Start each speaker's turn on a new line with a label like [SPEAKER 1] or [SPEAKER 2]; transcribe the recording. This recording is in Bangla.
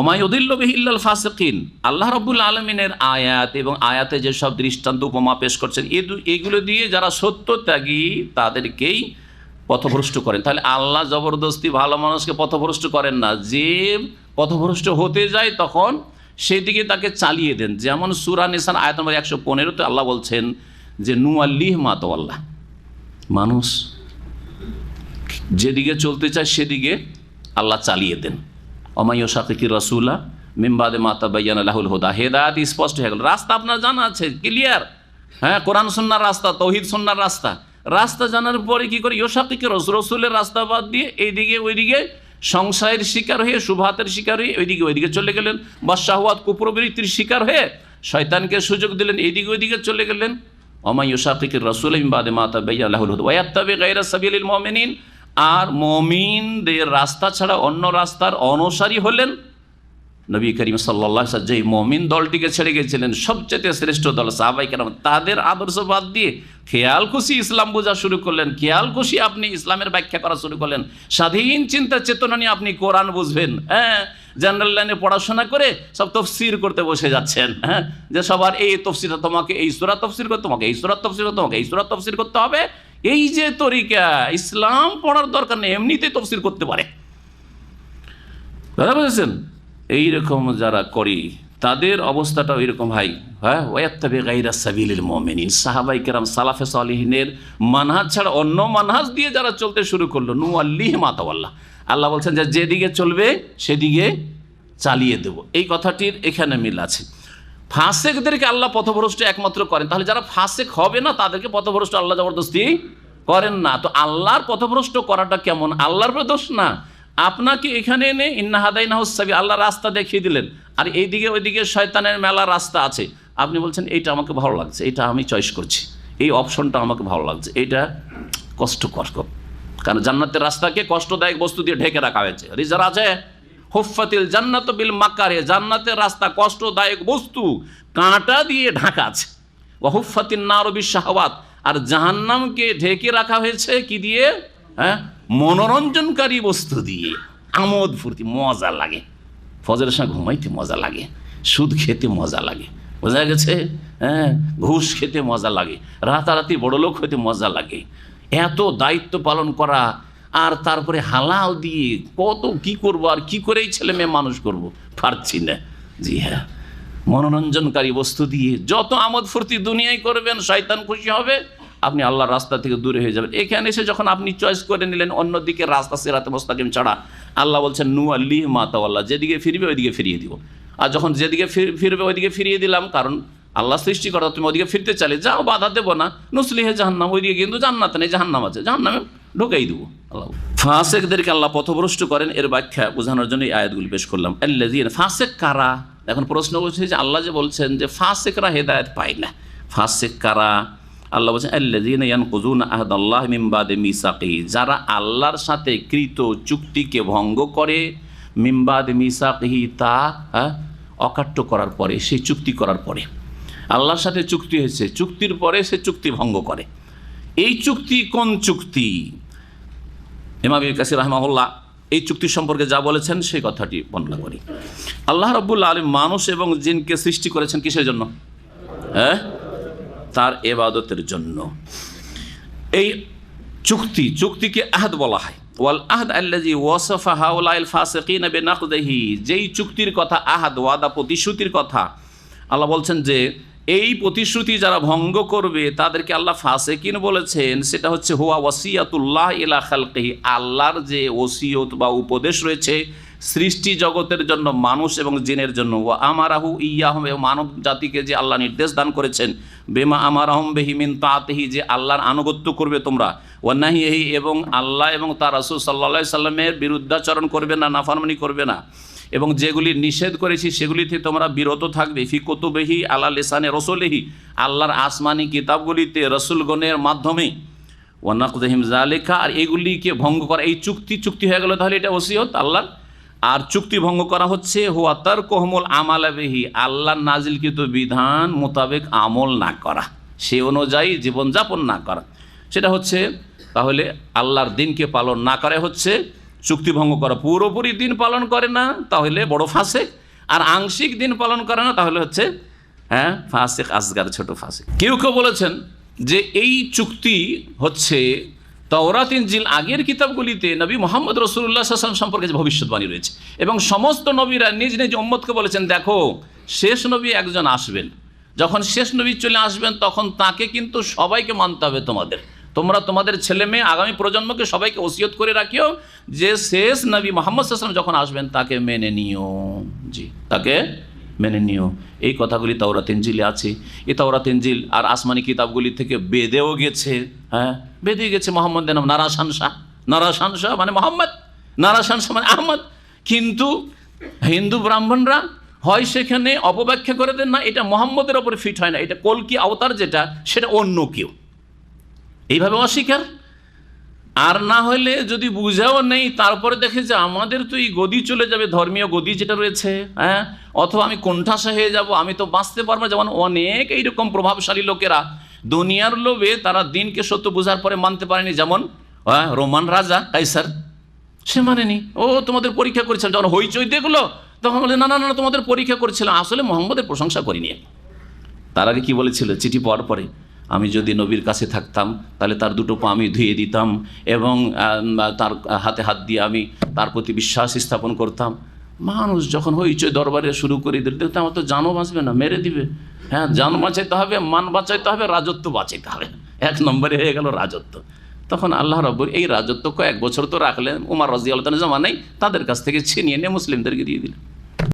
[SPEAKER 1] ওমায়ুদুল্লবিহিল্লাল ফাসিকিন। আল্লাহ রব্বুল আলমিনের আয়াত এবং আয়াতে যেসব দৃষ্টান্ত উপমা পেশ করছেন এগুলো দিয়ে যারা সত্য ত্যাগী, তাদেরকেই পথভ্রষ্ট করেন। তাহলে আল্লাহ জবরদস্তি ভালো মানুষকে পথভ্রষ্ট করেন না। যে পথভ্রষ্ট হতে যায় তখন সেদিকে তাকে চালিয়ে দেন। যেমন সুরা নিসান আয়াত নম্বর একশো পনেরোতে আল্লাহ বলছেন যে, নু আল্লিহ মাতো আল্লাহ মানুষ যেদিকে চলতে চায় সেদিকে আল্লাহ চালিয়ে দেন। অমাইয় শাকির রসুল্লাহ মিমবাদে মাতা বাইয়ান আল্লাহুল হুদা। হেদায়াত স্পষ্ট হয়ে গেল। রাস্তা আপনার জানা আছে ক্লিয়ার হ্যাঁ কোরআন সন্ন্যার রাস্তা, তৌহিদ সন্ন্যার রাস্তা। রাস্তা জানার পরে কি করে? ইয়োশাকিকে রস রসুলের রাস্তা বাদ দিয়ে এইদিকে ওইদিকে সংশয়ের শিকার হয়ে সুভাতের শিকার হয়ে ওইদিকে ওইদিকে চলে গেলেন। বা শাহওয়াত কুপ্রবৃত্তির শিকার হয়ে শয়তানকে সুযোগ দিলেন, এইদিকে ওইদিকে চলে গেলেন। অমাই ইউসাকির রসুল ইমবাদে মাতা বেয়া আল্লাহুল হুদ। ওয়াত্তাবে গায়রা সাবিলিল মুমিনিন। আর মমিনদের রাস্তা ছাড়া অন্য রাস্তার অনুসারী হলেন নবী করিম সাল্লাহ যে মমিন দলটিকে ছেড়ে গেছিলেন, সবচেয়ে শ্রেষ্ঠ দল সাহাবাই কেরাম। তাদের আদর্শ বাদ দিয়ে খেয়াল খুশি ইসলাম বোঝা শুরু করলেন। খেয়াল খুশি আপনি ইসলামের ব্যাখ্যা করা শুরু করলেন। স্বাধীন চিন্তা চেতনা নিয়ে আপনি কোরআন বুঝবেন হ্যাঁ? জেনারেল লাইনে পড়াশোনা করে সব তফসির করতে বসে যাচ্ছেন হ্যাঁ? যে সবার এই তফসিরটা তোমাকে, এই সুরা তফসির করতে তোমাকে, এই সুরা তফসির তোমাকে, এই সুরা তফসির করতে হবে। এই যে তরিকা, ইসলাম পড়ার দরকার নেই, এমনিতেই তফসির করতে পারে। কথা বুঝেছেন এইরকম যারা করি, তাদের অবস্থাটা এরকম ভাই। হ্যাঁ ওয়াত্তাবে গাইরা সাবিলিল মমিনিন। সাহাবাই কেরাম, সালাফে সালিহিনের মানহাজ ছাড়া অন্য মানহাজ দিয়ে যারা চলতে শুরু করল নু আল্লিহ মাতাওয়াল্লাহ আল্লাহ বলছেন যে, যেদিকে চলবে, সেদিকে চালিয়ে দেব। এই কথাটির এখানে মিল আছে। ফাসেকদেরকে আল্লাহ পথভ্রষ্ট একমাত্র করেন। তাহলে যারা ফাঁসেক হবে না, তাদেরকে পথভ্রষ্ট আল্লাহ জবরদস্তি করেন না। তো আল্লাহর পথভ্রষ্ট করাটা কেমন? আল্লাহর দোষ না। আপনাকে এখানে এনে ইন্না হাদাই নাহসাবি আল্লাহ রাস্তা দেখিয়ে দিলেন। আর এইদিকে ওইদিকে শয়তানের মেলা রাস্তা আছে। আপনি বলছেন, এইটা আমাকে ভালো লাগছে এটা আমি চয়েস করছি। এই অপশনটা আমাকে ভালো লাগছে। এইটা কষ্টকর কারণ জান্নাতের রাস্তাকে কষ্টদায়ক বস্তু দিয়ে ঢেকে রাখা হয়েছে। রিজার আছে? হুফাতিল জান্নাত বিল মাকারে, জান্নাতের রাস্তা কষ্টদায়ক বস্তু, কাঁটা দিয়ে ঢাকা আছে। ও হুফাতিন নারবি শাহওয়াত। আর জাহান্নামকে ঢেকে রাখা হয়েছে কি দিয়ে? হ্যাঁ? মনোরঞ্জনকারী বস্তু দিয়ে। আমোদ ফুর্তি, মজা লাগে। ফজরের সঙ্গে ঘুমাইতে মজা লাগে। সুদ খেতে মজা লাগে। বোঝা গেছে? হ্যাঁ? ঘুষ খেতে মজা লাগে। রাতারাতি বড়লোক হইতে মজা লাগে। এত দায়িত্ব পালন করা আর তারপরে হালাল দিয়ে কত, কি করব আর কি করেই ছেলে মেয়ে মানুষ করব? পারছি না। জি হ্যাঁ। মনোরঞ্জনকারী বস্তু দিয়ে যত আমোদ ফুর্তি দুনিয়ায় করবেন, শয়তান খুশি হবে, আপনি আল্লাহর রাস্তা থেকে দূরে হয়ে যাবেন। এখানে এসে যখন আপনি চয়েস করে নিলেন, অন্যদিকে রাস্তা সেরাতে মোস্তাকিম ছাড়া, আল্লাহ বলছেন নু আল্লিহ মাতাওয়াল্লাহ যেদিকে ফিরবে ওইদিকে ফিরিয়ে দিব। আর যখন যেদিকে ফির- ফিরবে ওইদিকে ফিরিয়ে দিলাম, কারণ আল্লাহ সৃষ্টি করা তুমি ওইদিকে ফিরতে চাইলে, যাও, বাধা দেবো না। নুসলিহে জাহান্নাম, ওইদিকে কিন্তু জান্নাত নেই, জাহান্নাম আছে। জাহান্নামে ঢুকেই দেবো, আল্লাহ। ফাসেকদেরকে আল্লাহ পথভ্রষ্ট করেন, এর ব্যাখ্যা বোঝানোর জন্য এই আয়াতগুলি পেশ করলাম। আল্লাহ ফাসেক কারা? এখন প্রশ্ন করছে যে আল্লাহ যে বলছেন যে ফাসেকরা হেদায়ত পায় না। ফাসেক কারা? আল্লাহ বলছেন, আল্লাযীনা ইয়ানকুযুনা আহদাল্লাহ মিন বাদি মিসাকি, যারা আল্লাহর সাথে কৃত চুক্তিকে ভঙ্গ করে, মিন বাদি মিসাকিহি তা অকাট্য করার পরে, সেই চুক্তি করার পরে। আল্লাহর সাথে চুক্তি হয়েছে, চুক্তির পরে সে চুক্তি ভঙ্গ করে। এই চুক্তি কোন চুক্তি? ইবনে কাসির রাহমাহুল্লাহ এই চুক্তি সম্পর্কে যা বলেছেন, সেই কথাটি বর্ণনা করি। আল্লাহ রব্বুল্লা আলম মানুষ এবং জিনকে সৃষ্টি করেছেন কিসের জন্য? হ্যাঁ? তার এবাদতের জন্য। এই চুক্তি, চুক্তিকে আহাদ বলা হয়। ওয়াল আহাদ আল্লাজি ওয়াসফা হাউলাইল ফাসিকিন বিনাকদিহি। যেই চুক্তির কথা আহাদ, ওয়াদা প্রতিশ্রুতির কথা আল্লাহ বলছেন যে এই প্রতিশ্রুতি যারা ভঙ্গ করবে, তাদেরকে আল্লাহ ফাসেকিন বলেছেন, সেটা হচ্ছে, হুয়া ওয়াসিয়াতুল্লাহ ইলা খালকিহি আল্লাহর যে ওসিয়ত বা উপদেশ রয়েছে, সৃষ্টি জগতের জন্য মানুষ এবং জিনের জন্য। ও আমারাহু ইয়াহম এবং মানব জাতিকে যে আল্লাহ নির্দেশ দান করেছেন, বেমা আমার আহম বেহিমিন তাতেহি যে আল্লাহর আনুগত্য করবে তোমরা। ওয়ান্নাহিহি এবং আল্লাহ এবং তার রসুল সাল্লা সাল্লামের বিরুদ্ধাচরণ করবে না, নাফারমানি করবে না। এবং যেগুলি নিষেধ করেছি সেগুলিতে তোমরা বিরত থাকবে। ফিকতুবেহি আল্লাহ লেসানে রসুলেহি, আল্লাহর আসমানি কিতাবগুলিতে রসুলগণের মাধ্যমে। ওয়ানাকদহিম জালেখা আর এগুলিকে ভঙ্গ করা, এই চুক্তি চুক্তি হয়ে গেল তাহলে এটা ওসিয়ত আল্লাহর। আর চুক্তি ভঙ্গ করা হচ্ছে হুয়াতার কোহমল আমালাবেহি আল্লাহর নাজিলকৃত বিধান মোতাবেক আমল না করা, সে অনুযায়ী জীবনযাপন না করা। সেটা হচ্ছে, তাহলে আল্লাহর দিনকে পালন না করে হচ্ছে। চুক্তি ভঙ্গ করা। পুরোপুরি দিন পালন করে না, তাহলে বড় ফাঁসে। আর আংশিক দিন পালন করে না, তাহলে হচ্ছে হ্যাঁ ফাঁসেক আসগার ছোট ফাঁসে কেউ কেউ বলেছেন যে এই চুক্তি হচ্ছে তওরাত, ইনজিল, আগের কিতাবগুলিতে নবী মোহাম্মদ রসুল্লাহ সাল্লাম সম্পর্কে যে ভবিষ্যৎবাণী রয়েছে। এবং সমস্ত নবীরা নিজ নিজ উম্মতকে বলেছেন, দেখো, শেষ নবী একজন আসবেন। যখন শেষ নবী চলে আসবেন, তখন তাকে কিন্তু সবাইকে মানতে হবে তোমাদের। তোমরা তোমাদের ছেলে মেয়ে আগামী প্রজন্মকে সবাইকে ওসিয়ত করে রাখিও যে শেষ নবী মোহাম্মদ সাল্লাম যখন আসবেন, তাকে মেনে নিও। জি, তাকে মেনে নিও। এই কথাগুলি তাওরা ইনজিলে আছে। এ তাওরা ইনজিল আর আসমানি কিতাবগুলি থেকে বেদেও গেছে। হ্যাঁ বেদে গেছে মোহাম্মদের নাম নারাসান শাহ নারাসান শাহ মানে মোহাম্মদ নারাসান শাহ মানে আহমদ। কিন্তু হিন্দু ব্রাহ্মণরা হয় সেখানে অপব্যাখ্যা করে দেন না, এটা মোহাম্মদের ওপর ফিট হয় না। এটা কলকি আওতার যেটা, সেটা অন্য কেউ। এইভাবে অস্বীকার? আর না হলে যদি বুঝাও নেই, তারপরে দেখে যে আমাদের তো এই গদি চলে যাবে, ধর্মীয় গদি যেটা রয়েছে হ্যাঁ? অথবা আমি কোণঠাসা হয়ে যাব, আমি তো বাঁচতে পারব যেমন অনেক এইরকম প্রভাবশালী লোকেরা দুনিয়ার লোভে তারা দিনকে সত্য বোঝার পরে মানতে পারেনি। যেমন রোমান রাজা, কাইসার। সে মানেনি। ও, তোমাদের পরীক্ষা করেছিলাম যখন হইচই দেখল, তখন বলে না না না, তোমাদের পরীক্ষা করেছিলাম। আসলে মোহাম্মদের প্রশংসা করিনি। তার আগে কি বলেছিল? চিঠি পাওয়ার পরে। আমি যদি নবীর কাছে থাকতাম, তাহলে তার দুটো পা আমি ধুয়ে দিতাম এবং তার হাতে হাত দিয়ে আমি তার প্রতি বিশ্বাস স্থাপন করতাম। মানুষ যখন হইচই দরবারে শুরু করে দিল দেখতে আমার তো জানও বাঁচবে না, মেরে দিবে। হ্যাঁ জান বাঁচাইতে হবে, মান বাঁচাইতে হবে, রাজত্ব বাঁচাইতে হবে। এক নম্বরে হয়ে গেল রাজত্ব। তখন আল্লাহ রব্বর এই রাজত্ব কয়েক বছর তো রাখলেন, উমার রাজি আল্লাহ জামা নেই, তাদের কাছ থেকে ছিনিয়ে নিয়ে মুসলিমদেরকে দিয়ে দিলেন